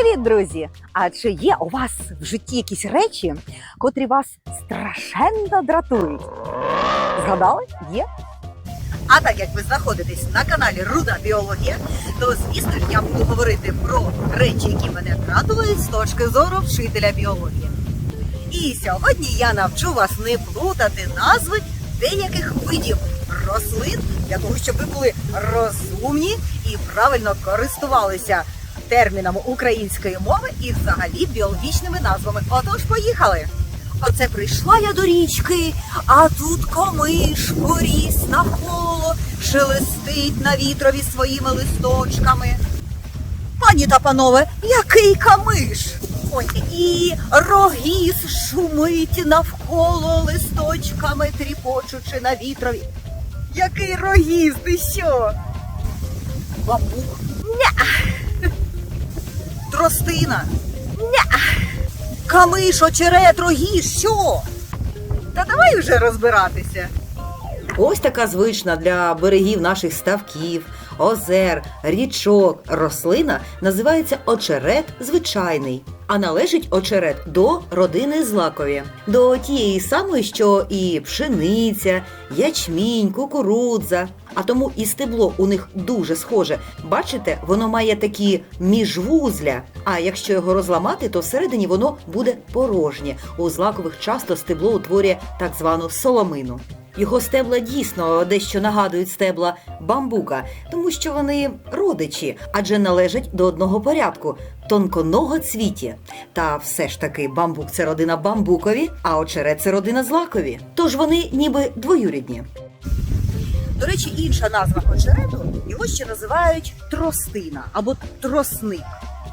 Привіт, друзі! А чи є у вас в житті якісь речі, котрі вас страшенно дратують? Згадали? Є? А так як ви знаходитесь на каналі Руда Біологія, то звісно ж я буду говорити про речі, які мене дратують з точки зору вчителя біології. І сьогодні я навчу вас не плутати назви деяких видів рослин для того, щоб ви були розумні і правильно користувалися термінами української мови і взагалі біологічними назвами. Отож, поїхали! Оце прийшла я до річки, а тут комиш поріс навколо, шелестить на вітрові своїми листочками. Пані та панове, який камиш? Ой, і рогіз шумить навколо листочками, тріпочучи на вітрові. Який рогіз, ти що? Бамбук? Ня. Тростина? Ня. Камиш, очерет, рогі, що? Та давай вже розбиратися. Ось така звична для берегів наших ставків, озер, річок, рослина називається очерет звичайний. А належить очерет до родини злакові, до тієї самої, що і пшениця, ячмінь, кукурудза. А тому і стебло у них дуже схоже. Бачите, воно має такі міжвузля. А якщо його розламати, то всередині воно буде порожнє. У злакових часто стебло утворює так звану соломину. Його стебла дійсно дещо нагадують стебла бамбука, тому що вони родичі, адже належать до одного порядку тонконогоцвіті. Та все ж таки бамбук це родина бамбукові, а очерет це родина злакові. Тож вони ніби двоюрідні. До речі, інша назва очерету його ще називають тростина або тросник.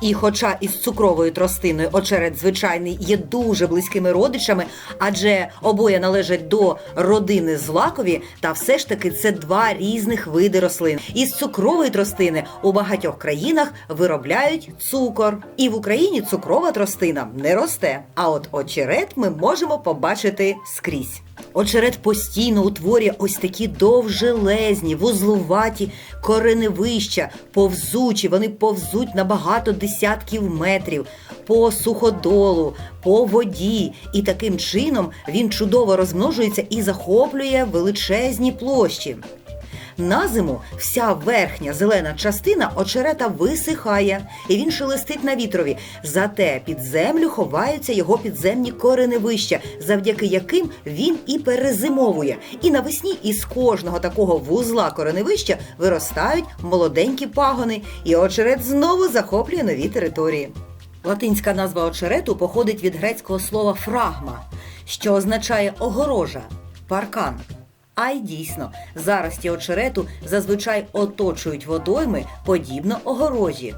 І хоча із цукровою тростиною очерет звичайний є дуже близькими родичами, адже обоє належать до родини злакові, та все ж таки це два різних види рослин. Із цукрової тростини у багатьох країнах виробляють цукор, і в Україні цукрова тростина не росте. А от очерет ми можемо побачити скрізь. Очерет постійно утворює ось такі довжелезні, вузлуваті кореневища, повзучі, вони повзуть на багато десятків метрів по суходолу, по воді, і таким чином він чудово розмножується і захоплює величезні площі. На зиму вся верхня зелена частина очерета висихає, і він шелестить на вітрові. Зате під землю ховаються його підземні кореневища, завдяки яким він і перезимовує. І навесні із кожного такого вузла кореневища виростають молоденькі пагони, і очерет знову захоплює нові території. Латинська назва очерету походить від грецького слова фрагма, що означає огорожа, паркан. А й дійсно, зарості очерету зазвичай оточують водойми подібно огорожі.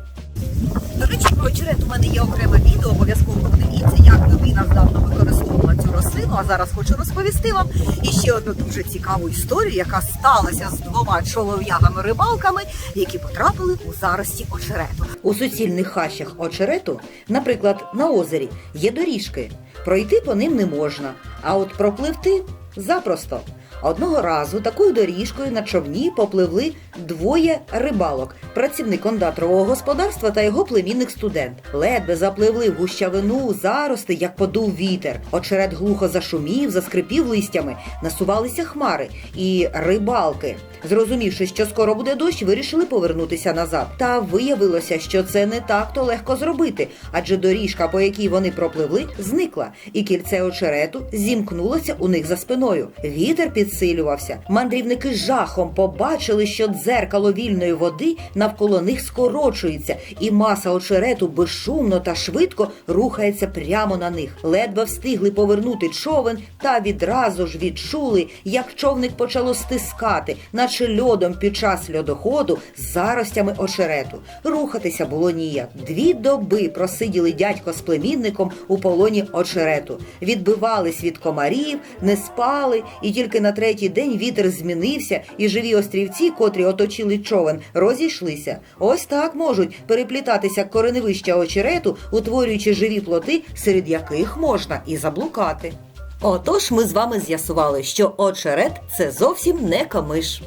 До речі, про очерет у мене є окреме відео, обов'язково подивіться, як людина здавна використовувала цю рослину. А зараз хочу розповісти вам іще одну дуже цікаву історію, яка сталася з двома чолов'ягами-рибалками, які потрапили у зарості очерету. У суцільних хащах очерету, наприклад, на озері, є доріжки. Пройти по ним не можна, а от пропливти запросто. Одного разу такою доріжкою на човні попливли двоє рибалок: працівник кондатрового господарства та його племінник студент. Ледве запливли в гущавину зарости, як подув вітер. Очерет глухо зашумів, заскрипів листями, насувалися хмари, і рибалки, зрозумівши, що скоро буде дощ, вирішили повернутися назад. Та виявилося, що це не так то легко зробити, адже доріжка, по якій вони пропливли, зникла, і кільце очерету зімкнулося у них за спиною. Вітер підсилювався. Мандрівники жахом побачили, що дзеркало вільної води навколо них скорочується, і маса очерету безшумно та швидко рухається прямо на них. Ледве встигли повернути човен, та відразу ж відчули, як човник почало стискати, наче льодом під час льодоходу з заростями очерету. Рухатися було ніяк. Дві доби просиділи дядько з племінником у полоні очерету. Відбивались від комарів, не спали, і тільки на третій день вітер змінився, і живі острівці, котрі оточили човен, розійшлися. Ось так можуть переплітатися кореневища очерету, утворюючи живі плоти, серед яких можна і заблукати. Отож, ми з вами з'ясували, що очерет це зовсім не камиш.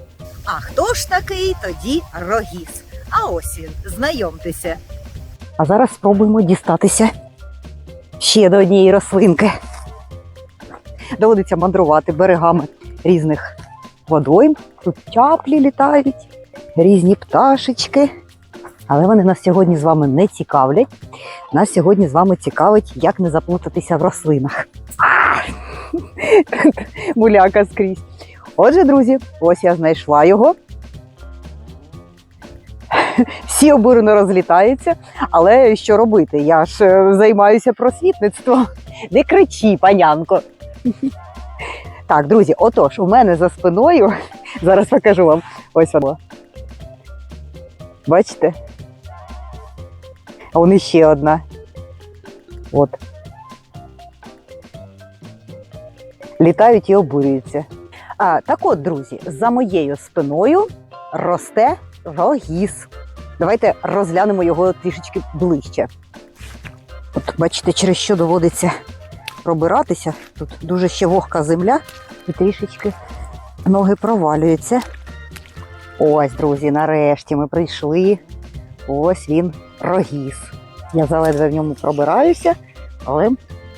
А хто ж такий тоді рогіз? А ось він, знайомтеся. А зараз спробуємо дістатися ще до однієї рослинки. Доводиться мандрувати берегами різних водойм. Тут чаплі літають, різні пташечки. Але вони нас сьогодні з вами не цікавлять. Нас сьогодні з вами цікавить, як не заплутатися в рослинах. Муляка скрізь. Отже, друзі, ось я знайшла його. Всі обурено розлітаються, але що робити? Я ж е, займаюся просвітництвом. Не кричи, панянко. Так, друзі, отож, у мене за спиною, зараз покажу вам. Ось воно. Бачите? А вон ще одна. От. Літають і обурюються. А, так от, друзі, за моєю спиною росте рогіз. Давайте розглянемо його трішечки ближче. От бачите, через що доводиться пробиратися. Тут дуже ще вогка земля і трішечки ноги провалюються. Ось, друзі, нарешті ми прийшли. Ось він рогіз. Я заледве в ньому пробираюся, але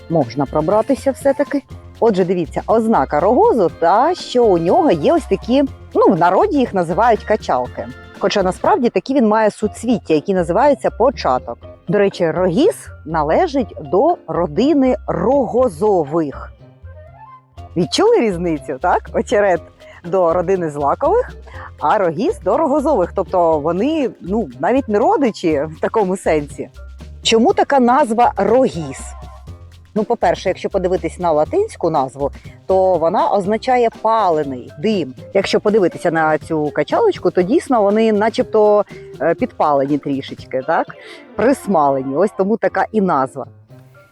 можна пробратися все-таки. Отже, дивіться, ознака рогозу та що у нього є ось такі, ну в народі їх називають качалки. Хоча насправді такі він має суцвіття, які називаються початок. До речі, рогіз належить до родини рогозових. Відчули різницю, так? Очерет до родини злакових, а рогіз до рогозових. Тобто вони ну, навіть не родичі в такому сенсі. Чому така назва рогіз? Ну, по-перше, якщо подивитись на латинську назву, то вона означає палений дим. Якщо подивитися на цю качалочку, то дійсно вони, начебто, е, підпалені трішечки, так присмалені. Ось тому така і назва.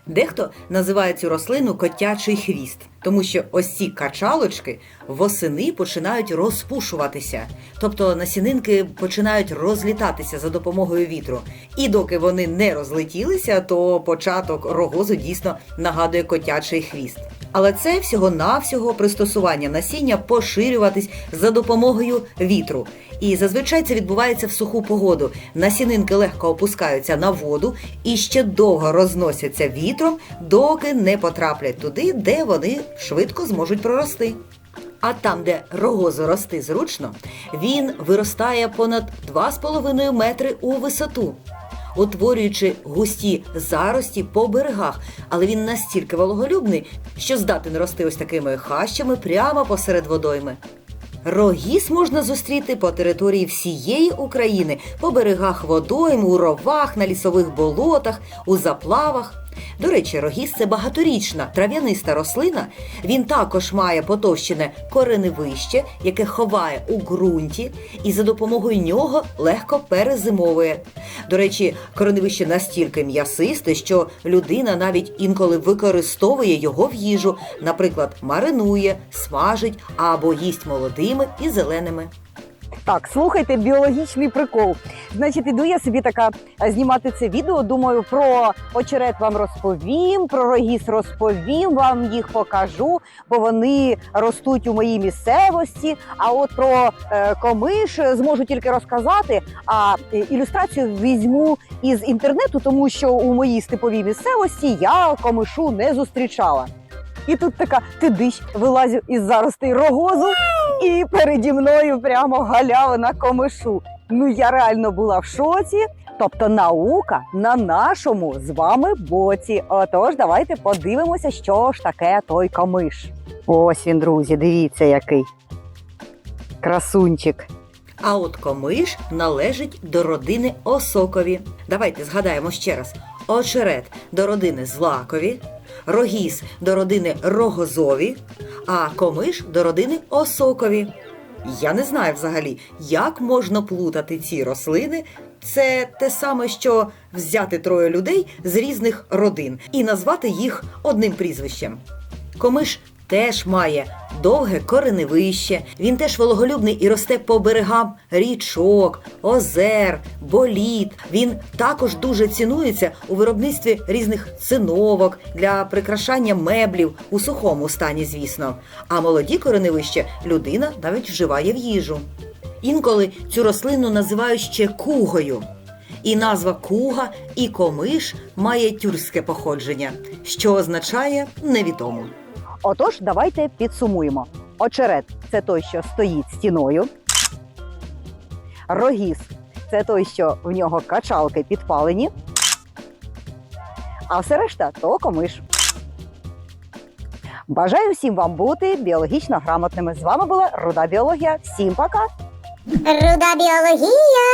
Дехто називає цю рослину котячий хвіст, тому що ось ці качалочки восени починають розпушуватися, тобто насінинки починають розлітатися за допомогою вітру. І доки вони не розлетілися, то початок рогозу дійсно нагадує котячий хвіст. Але це всього-навсього пристосування насіння поширюватись за допомогою вітру. І зазвичай це відбувається в суху погоду. Насінинки легко опускаються на воду і ще довго розносяться вітром, доки не потраплять туди, де вони швидко зможуть прорости. А там, де рогозу рости зручно, він виростає понад 2,5 метри у висоту, утворюючи густі зарості по берегах, але він настільки вологолюбний, що здатен рости ось такими хащами прямо посеред водойми. Рогіз можна зустріти по території всієї України, по берегах водойм, у ровах, на лісових болотах, у заплавах. До речі, рогіз це багаторічна трав'яниста рослина. Він також має потовщене кореневище, яке ховає у ґрунті, і за допомогою нього легко перезимовує. До речі, кореневище настільки м'ясисте, що людина навіть інколи використовує його в їжу, наприклад, маринує, смажить або їсть молодими і зеленими. Так, слухайте біологічний прикол. Значить, іду я собі така е, знімати це відео. Думаю, про очерет вам розповім, про рогіз розповім, вам їх покажу, бо вони ростуть у моїй місцевості. А от про е, комиш зможу тільки розказати. А е, ілюстрацію візьму із інтернету, тому що у моїй степовій місцевості я комишу не зустрічала. І тут така тидищ вилазю із заростей рогозу, і переді мною прямо галявина комишу. Ну я реально була в шоці. Тобто наука на нашому з вами боці. Отож, давайте подивимося, що ж таке той комиш. Ось він, друзі, дивіться, який красунчик. А от комиш належить до родини осокові. Давайте згадаємо ще раз: очерет до родини злакові, рогіз до родини рогозові, а комиш до родини осокові. Я не знаю взагалі, як можна плутати ці рослини. Це те саме, що взяти троє людей з різних родин і назвати їх одним прізвищем. Комиш теж має довге кореневище, він теж вологолюбний і росте по берегам річок, озер, боліт. Він також дуже цінується у виробництві різних циновок для прикрашання меблів у сухому стані, звісно. А молоді кореневища людина навіть вживає в їжу. Інколи цю рослину називають ще кугою. І назва куга і комиш має тюркське походження, що означає невідомо. Отож, давайте підсумуємо. Очерет це той, що стоїть стіною. Рогіз це той, що в нього качалки підпалені. А все решта то комиш. Бажаю всім вам бути біологічно грамотними. З вами була Руда Біологія. Всім пока! Руда біологія.